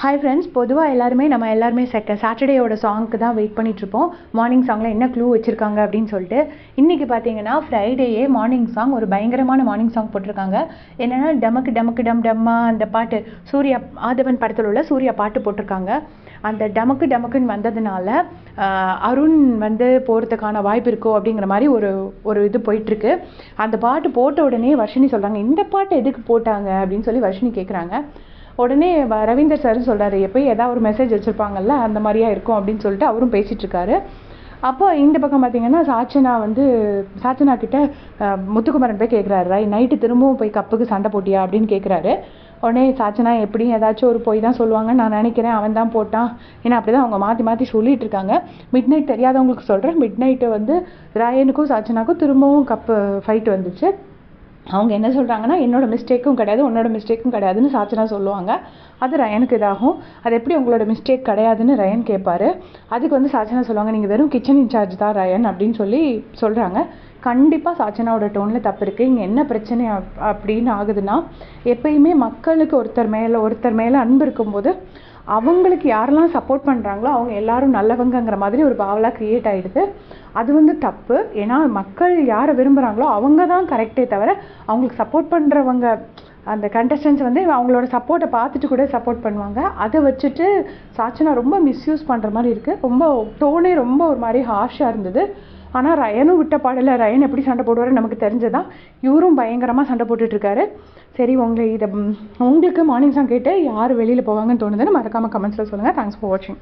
Hi friends பொதுவாக எல்லாருமே நம்ம எல்லாருமே செக்க சாட்டர்டேயோட சாங்க்கு தான் வெயிட் பண்ணிகிட்ருப்போம் மார்னிங் சாங்கில் என்ன க்ளூ வச்சுருக்காங்க அப்படின்னு சொல்லிட்டு. இன்றைக்கி பார்த்தீங்கன்னா ஃப்ரைடேயே மார்னிங் சாங் ஒரு பயங்கரமான மார்னிங் சாங் போட்டிருக்காங்க. என்னென்னா டமக்கு டமக்கு டம் டம்மா அந்த பாட்டு சூர்யா ஆதவன் படத்தில் உள்ள சூர்யா பாட்டு போட்டிருக்காங்க. அந்த டமக்கு டமக்குன்னு வந்ததுனால அருண் வந்து போகிறதுக்கான வாய்ப்பு இருக்கோ அப்படிங்கிற மாதிரி ஒரு ஒரு இது போயிட்டுருக்கு. அந்த பாட்டு போட்ட உடனே வர்ஷினி சொல்கிறாங்க இந்த பாட்டு எதுக்கு போட்டாங்க? அப்படின்னு சொல்லி வர்ஷினி கேட்குறாங்க உடனே ரவீந்தர் சார் சொல்கிறாரு எப்பயும் ஏதாவது ஒரு மெசேஜ் வச்சுருப்பாங்கல்ல அந்த மாதிரியா இருக்கும் அப்படின்னு சொல்லிட்டு அவரும் பேசிகிட்ருக்காரு அப்போ இந்த பக்கம் பார்த்தீங்கன்னா சாச்சனா வந்து சாச்சனா கிட்ட முத்துக்குமரன் போய் கேட்குறாரு ரை நைட்டு திரும்பவும் போய் கப்புக்கு சண்டை போட்டியா? அப்படின்னு கேட்குறாரு உடனே சாச்சனா எப்படியும் ஏதாச்சும் ஒரு போய் தான் சொல்லுவாங்கன்னு நான் நினைக்கிறேன் அவன் தான் போட்டான். ஏன்னா அப்படி தான் அவங்க மாற்றி மாற்றி சொல்லிட்டு இருக்காங்க. மிட் நைட் தெரியாதவங்களுக்கு சொல்கிறேன் மிட் நைட்டு வந்து ராயனுக்கும் சாச்சனாக்கும் திரும்பவும் கப்பு ஃபைட் வந்துச்சு. அவங்க என்ன சொல்கிறாங்கன்னா என்னோடய மிஸ்டேக்கும் கிடையாது உன்னோட மிஸ்டேக்கும் கிடையாதுன்னு சாச்சனா சொல்லுவாங்க. அது ரயனுக்கு இதாகும். அது எப்படி உங்களோட மிஸ்டேக் கிடையாதுன்னு ரயன் கேட்பார் அதுக்கு வந்து சாச்சனா சொல்லுவாங்க நீங்கள் வெறும் கிச்சன் இன்சார்ஜ் தான் ரயன் அப்படின்னு சொல்லி சொல்கிறாங்க கண்டிப்பாக சாச்சனாவோட டோனில் தப்பு இருக்குது இங்கே என்ன பிரச்சனை அப்படின்னு ஆகுதுன்னா எப்பயுமே மக்களுக்கு ஒருத்தர் மேலே ஒருத்தர் மேலே அன்பு இருக்கும்போது அவங்களுக்கு யாரெல்லாம் சப்போர்ட் பண்ணுறாங்களோ அவங்க எல்லாரும் நல்லவங்கங்கிற மாதிரி ஒரு பாவலாக க்ரியேட் ஆகிடுது அது வந்து தப்பு. ஏன்னா மக்கள் யாரை விரும்புகிறாங்களோ அவங்க தான் கரெக்டே தவிர அவங்களுக்கு சப்போர்ட் பண்ணுறவங்க அந்த கண்டஸ்டன்ஸ் வந்து அவங்களோட சப்போர்ட்டை பார்த்துட்டு கூட சப்போர்ட் பண்ணுவாங்க. அதை வச்சுட்டு சாச்சனா ரொம்ப மிஸ்யூஸ் பண்ணுற மாதிரி இருக்குது ரொம்ப டோனே ரொம்ப ஒரு மாதிரி ஹார்ஷாக இருந்தது. ஆனால் ரயனும் விட்ட பாடல ரயன் எப்படி சண்டை போடுவாருன்னு நமக்கு தெரிஞ்சதான் இவரும் பயங்கரமாக சண்டை போட்டுட்ருக்காரு சரி உங்களை இதை உங்களுக்கு மார்னிங் சாங் கேட்டு யார் வெளியில் போவாங்கன்னு தோணுதுன்னு மறக்காமல் கமெண்ட்ஸில் சொல்லுங்கள் தேங்க்ஸ் ஃபார் வாட்சிங்